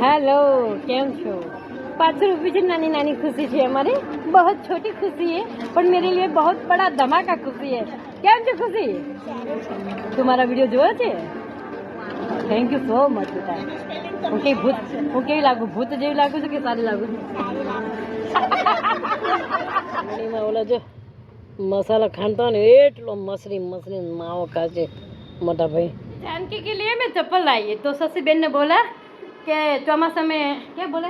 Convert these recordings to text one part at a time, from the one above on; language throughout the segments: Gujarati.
હેલો કેમ છો पाँच रुपये की नानी नानी खुशी थी हमारी बहुत छोटी खुशी है पर मेरे लिए बहुत बड़ा धमाका खुशी है કેમ છે ખુશી તું મારા વિડીયો જોયો છે થેન્ક યુ સો મચ બેટા હું કેવી ભૂત હું કેવી લાગુ ભૂત જેવી લાગુ છું કે સારી લાગુ છું પાણીમાં ઓલા જો મસાલા ખાંડતો ને એટલો મસરી મસરી માવો ખાશે મોટા ભાઈ जानकी के लिए मैं चप्पल लाई है तो शशि बेन ने बोला कि चौमासा में क्या बोले?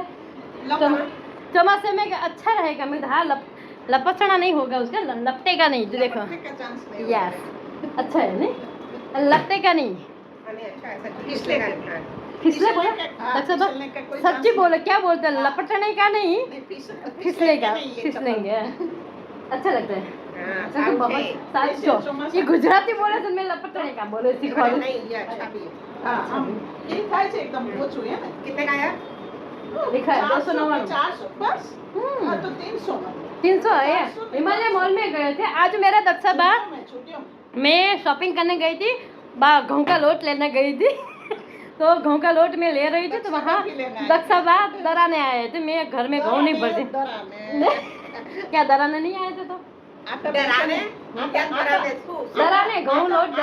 चौमासे में अच्छा रहेगा? मैं हाँ लप, लपसना नहीं होगा उसका लपटेगा नहीं जो देखो। यस अच्छा है नहीं। लपटेगा नहीं। फिसले बोला? डॉक्टर साहब सच्ची बोले क्या बोलते हैं? लपटने का नहीं? फिसलेगा फिसलेंगे। अच्छा लगता है। साचो ये गुजराती बोले तो मैं लपटने का बोले सीखवा कितने का आया लिखा है हाँ, तो है हिमालय मॉल में गए थे आज मेरा दक्षा बा मैं शॉपिंग करने गई थी बा गेहूँ का लोट लेने गई थी तो गेहूँ का लोट में ले रही थी तो वहाँ दक्षा बा दराने आए थे मैं घर में गेहूँ नहीं भरती क्या दराने नहीं आए थे तो डराने? डराने गाँव लोग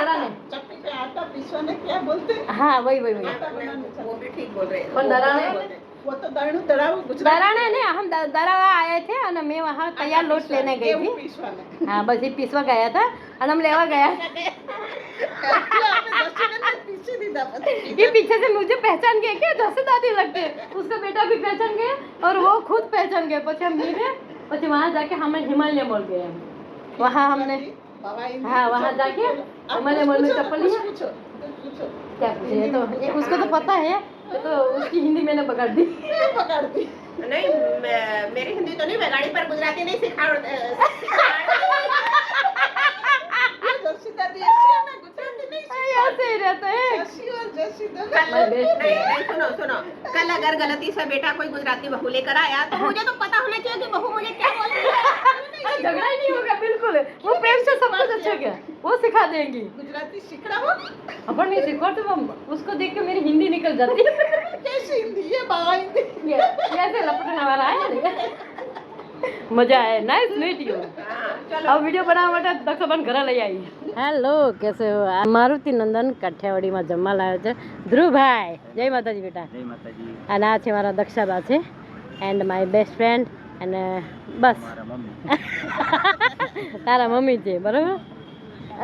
हाँ वही वही वही. वो भी ठीक बोल रहे हैं। डराने? वो तो दराव दराने ने हम दरावा आए थे हम ये पीछे से मुझे पहचान गए क्या? दस दादी लगते उसका बेटा भी पहचान गया और वो खुद पहचान गया। पचे पचे वहाँ जाके हमें हिमालय बोल गए हम। वहाँ हमने हाँ वहाँ जाके मैंने मन में तो- चप्पल लिया क्या पूछे? तो उसको तो पता है। तो उसकी हिंदी मैंने पकड़ दी। पकड़ दी। नहीं मेरी हिंदी तो नहीं मैं गाड़ी पर गुजराती नहीं सिखा कल अगर गलती से बेटा कोई गुजराती बहू लेकर आया तो हाँ। मुझे तो पता होना चाहिए कि बहू मुझे क्या बोल रही है। झगड़ा ही नहीं होगा। बिल्कुल वो प्रेम से सब कुछ अच्छा क्या वो सिखा देंगी गुजराती सीख रहा हो अपन नहीं सीखो तो हम उसको देख के मेरी हिंदी निकल जाती है कैसी हिंदी ये बाबा हिंदी ये ये ऐसे लपटने वाला है મજા આવે નાઇસ મીટ યુ हाँ, चलो હવે વિડીયો બનાવવા માટે દક્ષાબન ઘરે લઈ આવી હેલો કેસે હો આ મારુતિ નંદન કાઠિયાવાડીમાં જમવા લાવ્યો છે ધ્રુવભાઈ જય માતાજી બેટા જય માતાજી અને આ છે મારા દક્ષાબા છે એન્ડ માય બેસ્ટ ફ્રેન્ડ અને બસ મારા મમ્મી તારા મમ્મી છે, બરાબર?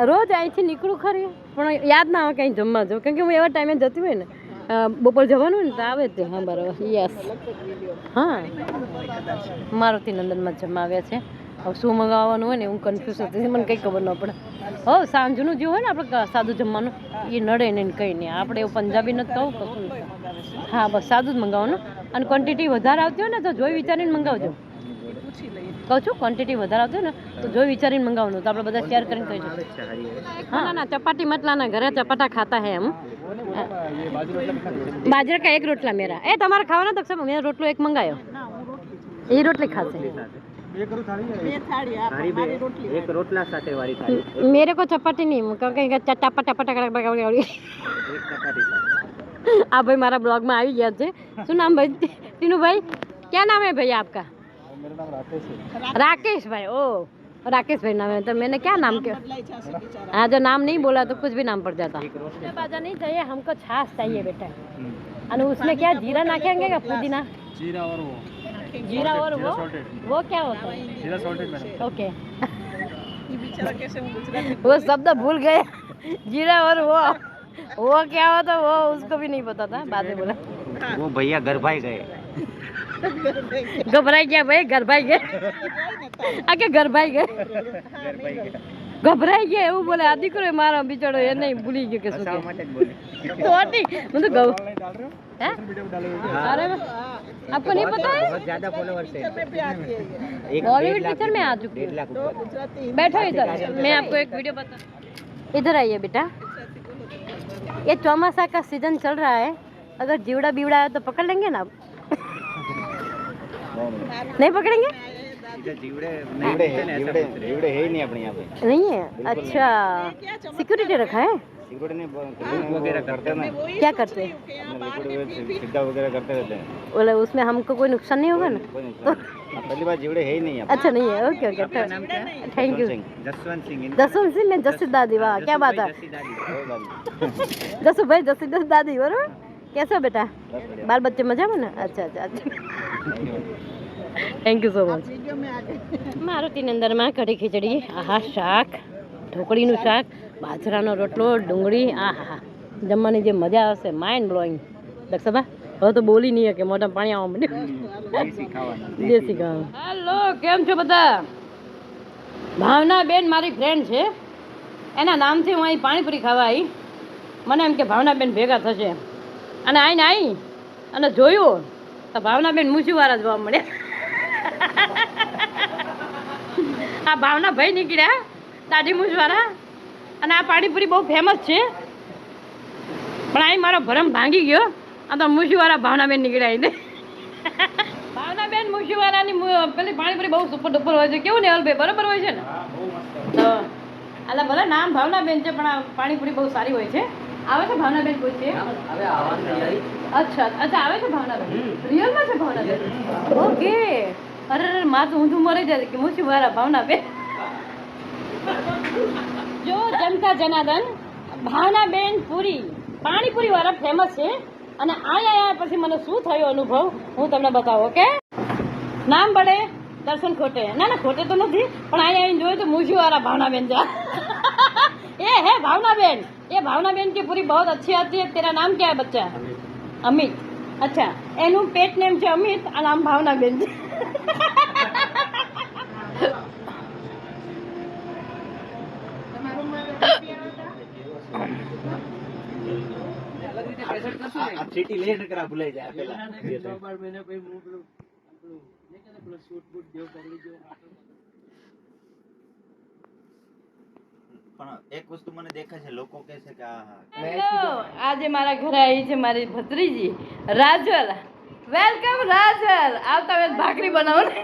રોજ અહીંથી નીકળું ખરી, પણ યાદ ના આવે ક્યાંય જમવા જાઉં કેમ કે હું એવા ટાઈમે જતી હોય ને બપોર જવાનું હોય ને તો આવે તે, હા, બરાબર, યસ. હા. મારુતિ નંદનમાં જમાવ્યા છે. હવે શું મંગાવવાનું હોય ને હું કન્ફ્યુઝ હતી મને કંઈ ખબર ન પડે. હો સાંજનું જે હોય ને આપણે સાદું જમવાનું, એ નડે ને કંઈ નહીં. આપણે એવું પંજાબી નથી કહું હા, બસ સાદું જ મંગાવવાનું. અને ક્વોન્ટિટી વધારે આવતી હોય ને તો જોઈ વિચારીને મંગાવજો. ઓછી કહું છું ક્વોન્ટિટી વધારે આવતી ને તો જોઈ વિચારીને મંગાવવાનું તો આપણે બધા શેર કરીને કહીશું હા. ના ચપાટી મતલાના ઘરે ચપાટા ખાતા હે એમ. બાજરા કા એક રોટલા મેરા. એ તમારે ખાવાના તો મેં રોટલો એક મંગાયો. એ રોટલી ખાશે. મેરે કો ચપાટી નહીં કઈ ચટાપટા ટપટા કડક એક ચપાટી આ ભાઈ મારા બ્લોગમાં આવી ગયા છે. શું નામ ભાઈ? તીનું ભાઈ ક્યાં નામ હે ભાઈ આપકા? मेरा नाम राकेश है। राकेश भाई ओ राकेश भाई नाम है। तो मैंने क्या नाम किया? हाँ जो नाम नहीं बोला तो कुछ भी नाम पड़ जाता। बाजा नहीं चाहिए हमको छाछ चाहिए बेटा। हम्म। और उसमें क्या जीरा नाखेंगे क्या पुदीना? जीरा और वो। जीरा और वो? वो क्या होता है? जीरा ओके। वो शब्द भूल गए जीरा और वो। वो क्या होता वो उसको भी नहीं पता था बाद में बोला। वो भैया घर भाई गए घबराई गया भाई घर भाई गए આકે ઘર ભાઈ ગયે घर भाई गए ગભરાઈ ગયા એવું બોલે આ દીકરો મારો બિચારો એ નહીં ભૂલી ગયો કે શું હસાવા કે માટે જ બોલે तो हटी मैं तो गौ हैं? हाँ। अरे आपको नहीं पता है बहुत ज्यादा फॉलोवर्स है में भी आती है ये एक बॉलीवुड डेढ़ लाख पिक्चर में आ चुकी डेढ़ हूँ लाख ऊपर गुजराती बैठो इधर मैं आपको एक वीडियो बता इधर आइए बेटा ये चौमासा का सीजन चल रहा है अगर जीवड़ा बीवड़ा है तो पकड़ लेंगे ना? आप नहीं पकड़ेंगे? नहीं है? अच्छा सिक्योरिटी रखा है? क्या करते हैं? उसमें हमको कोई नुकसान नहीं होगा ना? पहली बार जीवड़े है ही नहीं अच्छा नहीं है। ओके ओके थैंक अच्छा। यू जसवंत सिंह। जसवंत सिंह दादी वाह क्या बात है। जसू भाई जसी दादी बरबर। કેસો બેટા? બાલ બચ્ચે મજામાં ને? અચ્છા અચ્છા થેન્ક યુ સો મચ મારુતિની અંદરમાં કઢી ખીચડી. આહા શાક. ઢોકળીનું શાક. બાજરાનો રોટલો ડુંગળી. આહા. જમવાની જે મજા આવશે માઇન્ડ બ્લોઈંગ દક્ષભા હવે તો બોલી નહીં કે મોટા પાણી આવવા માંડ્યું. દેશી ખાવાનું. હેલો કેમ છો બધા? ભાવના બેન મારી ફ્રેન્ડ છે. એના નામથી હું અહીં પાણીપુરી ખાવા આવી મને એમ કે ભાવના બેન ભેગા થશે. એમ અને આઈને આવી અને જોયું. તો ભાવના બેન મૂછીવાળા જોવા મળ્યા. આ ભાવના ભાઈ નીકળ્યા દાઢી મૂછવાળા. અને આ પાણીપુરી બહુ ફેમસ છે. પણ અહીં મારો ભરમ ભાંગી ગયો. આ તો મૂછીવાળા ભાવના બેન નીકળ્યા એને ભાવના બેન મૂછીવાળાની પેલી પાણીપુરી બહુ સુપર ડુપર હોય છે. કેવું ને અલભાઈ બરોબર હોય છે ને? તો અલા ભલે નામ ભાવના બેન છે પણ આ પાણીપુરી બહુ સારી હોય છે. આવે છે ભાવના બેન કોઈ છે? અચ્છા અચ્છા આવે છે ભાવના બેન રિયલમાં છે ભાવનાબેન? ઓકે. અરે અરે માં તો ઊંધું મરી જાય કે મૂછી મારા ભાવના બેન જો જનતા જનાર્દન ભાવના બેન પૂરી. પાણીપુરી વાળા ફેમસ છે. અને આયા આયા પછી મને શું થયો અનુભવ હું તમને બતાવું ઓકે? નામ બળે દર્શન ખોટે. ના ના ખોટે તો નથી પણ અહીંયા આવીને જોયું તો મૂછી વાળા ભાવના બેન જા એ હે ભાવના બેન ये भावना बेन की पूरी बहुत अच्छी आती है तेरा नाम क्या है बच्चा अमित अच्छा એનું પેટ નેમ છે અમિત અને આમ ભાવના બેન છે આ ચીટી લે નકરા ભૂલાઈ જાય પેલા પણ એક વસ્તુ મને દેખાય છે લોકો કહે છે કે આ આજે મારા ઘરે આવી છે મારી ભત્રીજી રાજલ વેલકમ રાજલ આવતા વેલ ભાખરી બનાવો ને.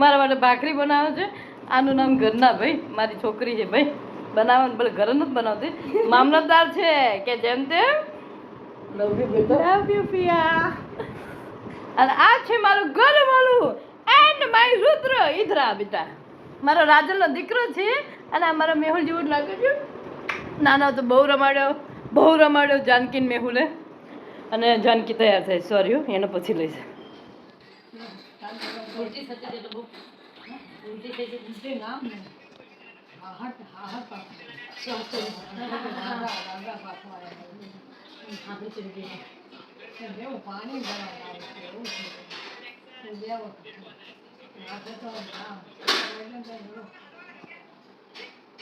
મારા માટે ભાખરી બનાવો છે. આનું નામ ઘરના ભાઈ મારી છોકરી છે ભાઈ. બનાવવાનું ભલે ઘરે નથી બનાવતી. મામલતદાર છે કે જેમ તેમ. લવ યુ બેટા. લવ યુ પિયા અને આ છે મારું ઘર વાળું એન્ડ માય રુદ્ર ઈદરા બેટા. મારો રાજલનો દીકરો છે. અને અમારા મારો મેહુલ જેવું જ લાગે છે. નાનો તો બહુ રમાડ્યો બહુ રમાડ્યો જાનકી મેહુલે. અને જાનકી તૈયાર થાય સોરી એને પછી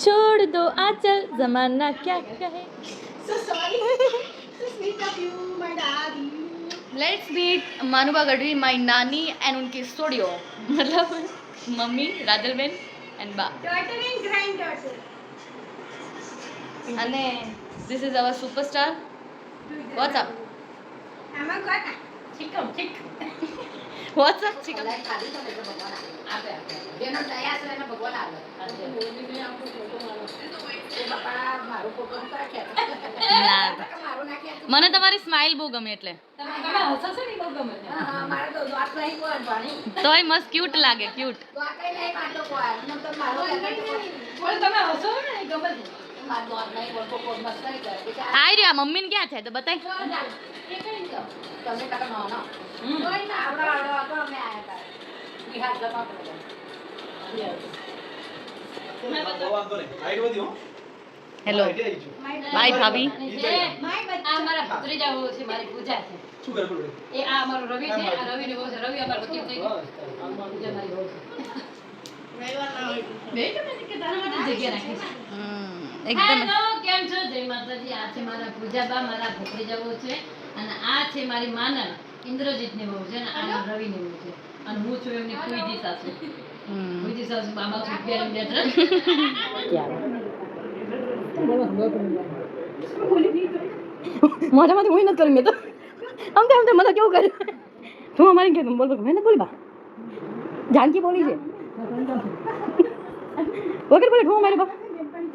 छोड़ दो आचल जमाना क्या કહે So sorry. so sweet of you, my daddy. Let's meet Manuba Gadhvi my nani and उनकी स्टूडियो मतलब mummy Rajal ben and ba Daughter and granddaughter. અને this is our superstar what's up આમાં કોણ ચીકમ મને તમારી સ્માઇલ બહુ ગમે એટલે. તોય મસ્ત ક્યુટ લાગે ક્યુટ તમે હસો ને ગમે આઈ રહ્યા મમ્મીને ક્યાં છે? તો બતાય હેલો બાય ભાભી. આ મારા ભત્રીજાઓ છે મારી પૂજા છે. એ આ અમારો રવિ છે આ રવિ બહુ છે. રવિ અમારો વકીલ થઈ ગયો. પૂજા મારી બહુ છે. બે તો મને કે તારા માટે જગ્યા રાખી છે એકદમ. હેલો કેમ છો? જય માતાજી. આ છે મારા પૂજાબા મારા ભત્રીજાઓ છે. અને આ છે મારી માનલ ઇન્દ્રજીતની બહુ છે અને આ રવિની બહુ છે. અને હું છું એમની કુઈજી સાસુ. કુઈજી સાસુ બાબા છું બે બે મોઢામાંથી હું નથી કરી મેં તો આમ તો આમ તો મને કેવું કર્યું? તું અમારી કે બોલ મેં બોલી બા. જાનકી બોલી છે. વગર બોલે ઠું મારી બા.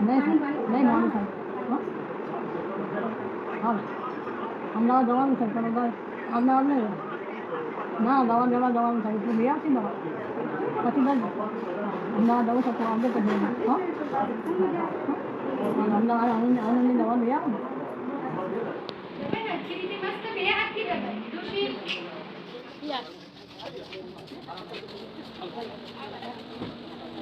નહીં નહીં મોડું થાય હા? અમદાવાદ જવાનું છે તમે અમદાવાદ નહીં ના દવા જવા જવાનું થાય તું લઈ આવતી દવા પછી બસ અમદાવાદ જવું છે તો આવજે તો જઈને હા? અમદાવાદ આનંદ, આનંદની દવા લઈ આવો ને.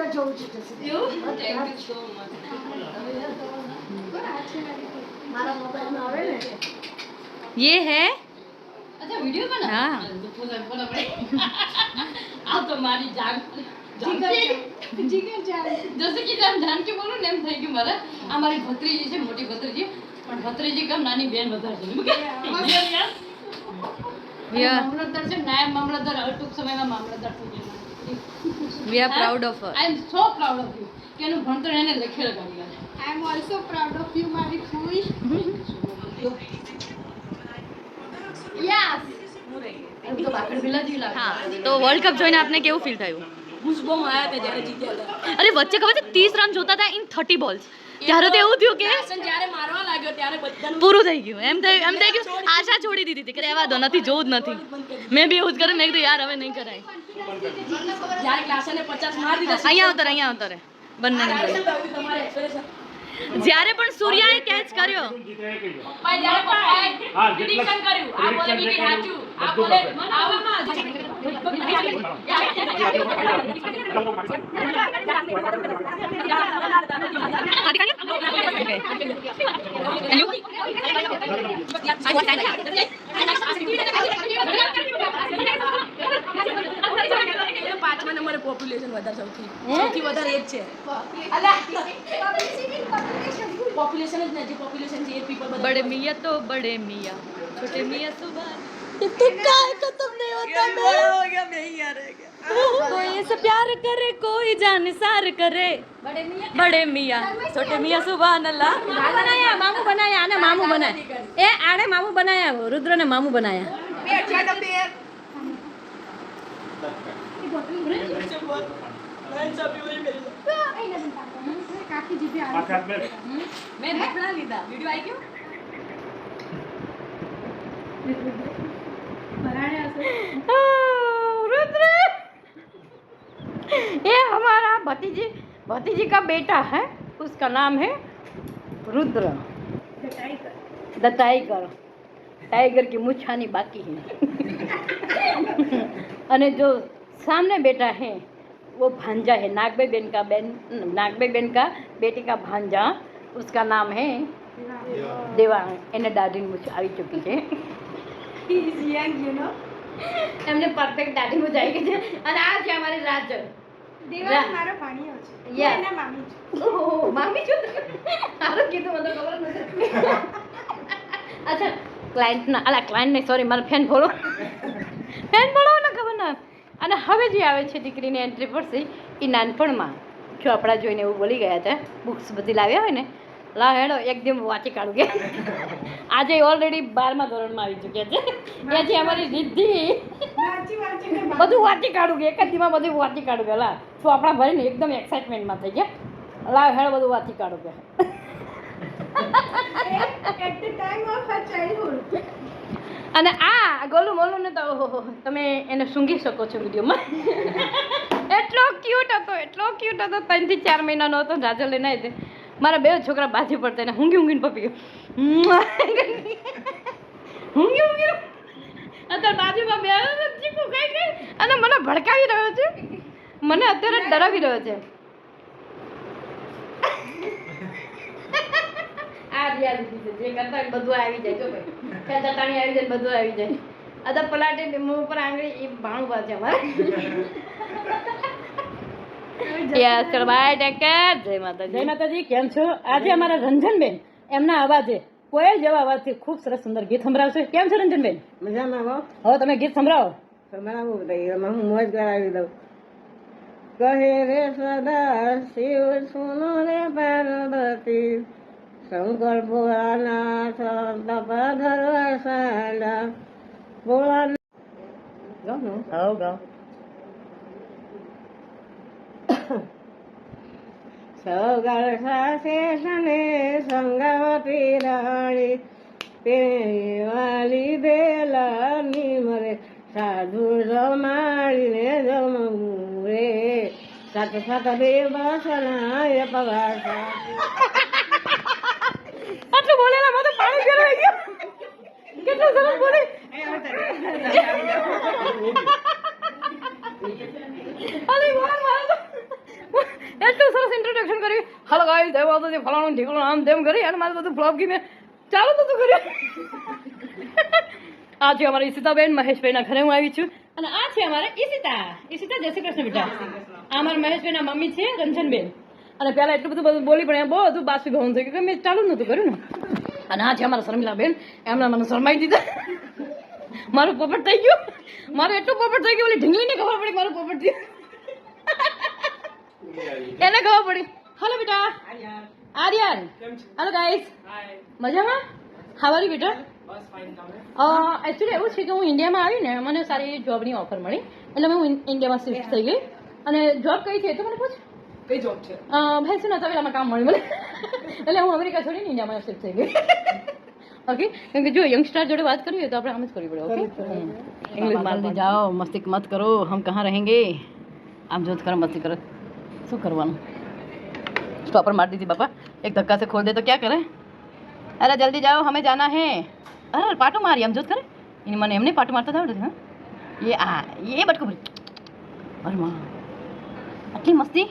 కూడా જવું છે થેન્ક યુ સો મચ મારા મોબાઈલમાં આવે ને ये है अच्छा वीडियो बना हाँ आप तो हमारी जान જીગર જાન જશે કે જાન જાન કે બોલો ને એમ થઈ ગયું મારા અમારી ભત્રીજી છે મોટી ભત્રીજી પણ ભત્રીજી કેમ નાની બેન વધારે છે યાર મામલતદાર છે નાયબ મામલતદાર ટૂંક સમયમાં મામલતદાર થઈ ગયા We you we are proud of her I am so proud of you કે એનું ભણતર એને લખે લગાવી I am also proud of you મારી ફૂઈ યસ તો વર્લ્ડ કપ જોઈને આપને કેવું ફીલ થયું અરે વચ્ચે ખબર છે ત્રીસ रन જોતા था इन થર્ટી बॉल्स ત્યારે તો એવું થયું કે જ્યારે મારવા લાગ્યો ત્યારે બધાનું પૂરું થઈ ગયું. એમ થઈ એમ થઈ ગયું આશા છોડી દીધી હતી કે રહેવા દો નથી જોવું જ નથી. મેં બી એવું જ કરે મેં કીધું યાર હવે નહીં કરાય. જ્યારે ક્લાસને 50 માર દીધા અહીંયા આવતો અહીંયા આવતો રહે બંને જ્યારે પણ સૂર્યાએ કેચ કર્યો. પપ્પાએ જ્યારે પપ્પાએ prediction કર્યું આ બોલે બી સાચું. આ બોલે આવામાં પાંચમા નંબરે પોપ્યુલેશન વધારે સૌથી સૌથી વધારે એ જ છે પોપ્યુલેશન જ નથી પોપ્યુલેશન છે એ પીપલ બડે મિયા તો બડે મિયા છોટે મિયા તો બાર તો કાય नहीं होता बड़ा हो गया मैं ही आ रह गया कोई ऐसे प्यार करे कोई जान सार करे बड़े मियाँ छोटे मियाँ सुबह अल्लाह બનાયા મામુ બનાયા આને મામુ બનાયા એ આને મામુ બનાયા રુદ્રને મામુ બનાયા કાકી જીભે આવે મેં દેખલા લીધા વિડિયો આવી ગયો रुद्र ये हमारा भतीजी भतीजी का बेटा है उसका नाम है रुद्र द टाइगर टाइगर की मुछानी बाकी है અને जो सामने बेटा है वो भांजा है नागबे बेन का बेन नागबे बेन का बेटी का भांजा उसका नाम है દેવાંગ એને દાઢી મૂછ આવી ચૂકી છે એમને પરફેક્ટ દાઢી મૂછ ગઈ છે. અને આ છે અમારી રાજલ. દેવાંગ મારો ભાણિયો છે. હું એના મામી છું. ઓહો મામી છું? સારું કીધું મને ખબર નથી. અચ્છા ક્લાયન્ટના અલા ક્લાયન્ટ નહીં સોરી મારા ફેન ફોલો ફેન ફોલો ને ખબર ના. અને હવે જે આવે છે દીકરીની એન્ટ્રી પડશે એ નાનપણમાં. જો આપણા જોઈને એવું બોલી ગયા હતા બુક્સ બધી લાવ્યા હોય ને લા, હેડો એકદમ વાંચી કાઢું, કે? આજે ઓલરેડી બારમા ધોરણમાં આવી ચૂક્યા છે. ત્યાંથી અમારી રિદ્ધિ, બધું વાંચી કાઢું, કે એક જ દીમાં બધું વાંચી કાઢું, કે લા તો આપણા ભરીને એકદમ એક્સાઇટમેન્ટમાં થઈ ગયા? લા, હેડ, બધું વાંચી કાઢું, કે? અને આ ગોલું મોલું ને તો તમે એને સૂંઘી શકો છો વિડીયોમાં. એટલો ક્યુટ હતો, એટલો ક્યુટ હતો, ત્રણથી ચાર મહિનાનો હતો, જાજો લઈને આવી મારા બે છોકરા બાજી પડતા એને ઊંઘી ઊંઘીને પપી ગયો ઊંઘી ઊંઘી અત્યારે બાજુમાં બે ચીકુ ખાઈ ગઈ અને મને ભડકાવી રહ્યો છે. મને અત્યારે ડરાવી રહ્યો છે. આ છે, જે કરતા બધું આવી જાય, જો ભાઈ આવી જાય બધું આવી જાય. અત્યારે પલાટે, મોં ઉપર આંગળી, એ ભાણું બા છે અમારે. યસ ચલો બાય ટેક જય માતાજી. જય માતાજી કેમ છો? આજે અમારા રંજનબેન એમના અવાજે કોયલ જેવા અવાજથી ખૂબ સરસ સુંદર ગીત સંભળાવશે. કેમ છે રંજનબેન? મજામાં હો. હવે તમે ગીત સંભળાવો. બરાબર હું મોજ કરાવી દઉં. કહે રે સદા શિવ સુનો રે પાર્વતી શંકર તપાધર સાડા ભોળા ગાવ ને सौगले सङ्गवती राणी पेवाली बेला निमरे साधु जमाडीले जमरे सत सत बेबसना अपवास अलि म એટલું સરસ ઇન્ટ્રોડક્શન કર્યું હાલો ગાઈસ જય માતાજી ફલાણું ઠીકણું આમ તેમ કરી. અને મારે બધું ફ્લોપ મેં ચાલુ તો તું કર્યું આ છે અમારી ઈશિતાબેન, મહેશભાઈના ઘરે હું આવી છું. અને આ છે અમારે ઈશિતા. ઈશિતા, જય શ્રી કૃષ્ણ બેટા. આ અમારા મહેશભાઈના મમ્મી છે, રંજનબેન. અને પહેલાં એટલું બધું બધું બોલી, પણ એમ બહુ બધું બાસી ગૌન થઈ ગયું કે મેં ચાલુ નહોતું કર્યું ને. અને આ છે અમારા શર્મિલાબેન. એમના મને શરમાઈ દીધા. મારું પોપટ થઈ ગયું. મારું એટલું પોપટ થઈ ગયું, ઓલી ઢીંગલીને ખબર પડી, મારું પોપટ થયું એને ખબર પડી. હલો બેટા. આર્યન હલો ગાઈસ મજામાં? હા હાવારી બેટા એકચ્યુઅલી એવું છે કે હું ઇન્ડિયામાં આવીને મને સારી જોબની ઓફર મળી. એટલે હું ઇન્ડિયામાં શિફ્ટ થઈ ગઈ. અને જોબ કઈ છે તો મને પૂછ. કઈ જોબ છે? ભેંસી નતા પેલામાં કામ મળ્યું મને? એટલે હું અમેરિકા છોડીને ઇન્ડિયામાં શિફ્ટ થઈ ગઈ. ઓકે કેમ કે જો યંગસ્ટાર જોડે વાત કરવી હોય તો આપણે આમ જ કરવી પડે ઓકે ઇંગ્લિશ મારતી જાઓ મસ્તી મત કરો હમ કહા રહેંગે? આમ જો કરો મસ્તી કરો. શું કરવાનું स्टॉपर मार दीजिए पापा एक धक्का से खोल दे तो क्या करें अरे जल्दी जाओ हमें जाना है अरे पाटू मारी हम जोत करे इन મને એમને પાટું મારતા આવડે છે હા એ આ એ બટકું ભરી અરે માં આટલી મસ્તી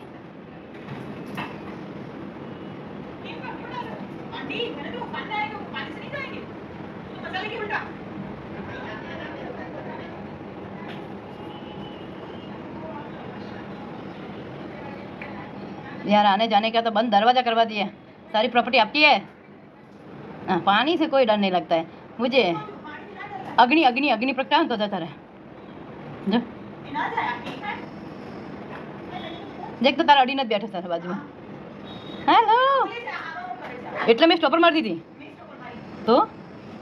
यार आने जाने का तो बंद दरवाजा करवा दिया सारी प्रॉपर्टी आपकी है हाँ पानी से कोई डर नहीं लगता है मुझे अग्नि अग्नि अग्नि प्रगटा तो जाता रहे જો દેખ તો તારા અડીને જ બેઠો છે બાજુમાં હેલો એટલે મેં સ્ટોપર મારી દીધી તો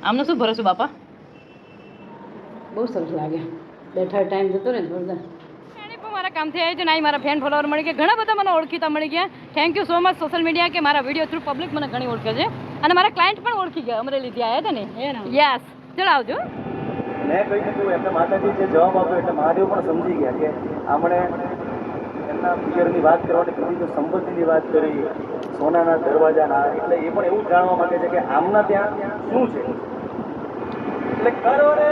આમનો શું ભરોસો બાપા બહુ સરસ લાગે બેઠા ટાઈમ જતો ને જોરદાર પણ થયા છે ને અહીં મારા ફેન ફોલોવર મળી ગયા. ઘણા બધા મને ઓળખીતા મળી ગયા. Thank you so much social media કે મારા વીડિયો થ્રુ પબ્લિક મને ઘણી ઓળખે છે. અને મારા ક્લાયન્ટ પણ ઓળખી ગયા. અમરેલીથી આવ્યા હતા ને? યસ ચલો આવજો. મેં કહી દીધું એમને માતાજી જે જવાબ આપ્યો એટલે મહાદેવ પણ સમજી ગયા કે આમણે એમના પિયરની વાત કરવાની કીધી તો સંપત્તિની વાત કરી સોનાના દરવાજાના એટલે એ પણ એવું જાણવા માંગે છે કે આમના ત્યાં શું છે? એટલે કરો રે.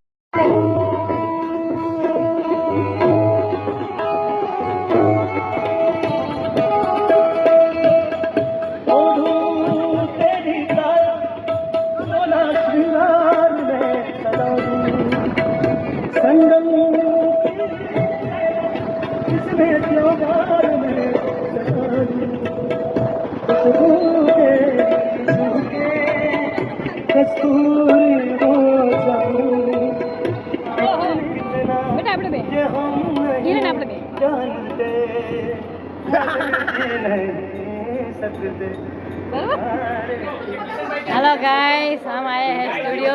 हेलो गाइस हम आए हैं स्टूडियो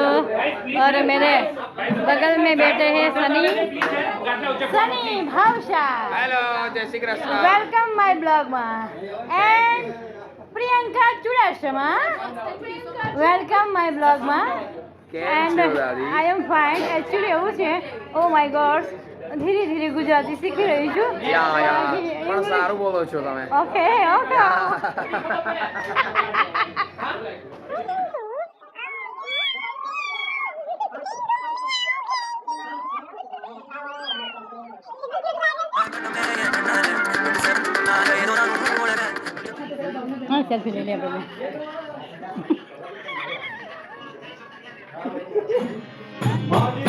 और मेरे बगल में बैठे हैं Sunny Sunny Bhavsha hello Jai Shri Krishna welcome my blog માં and Priyanka Chudasama welcome my blog માં and I am fine actually એવું છે ઓ માય ગોડ ધીરે ધીરે ગુજરાતી શીખી રહી છું યા યા પણ સારું બોલો છો તમે okay okay Ha serpineyle yapalım. Mavi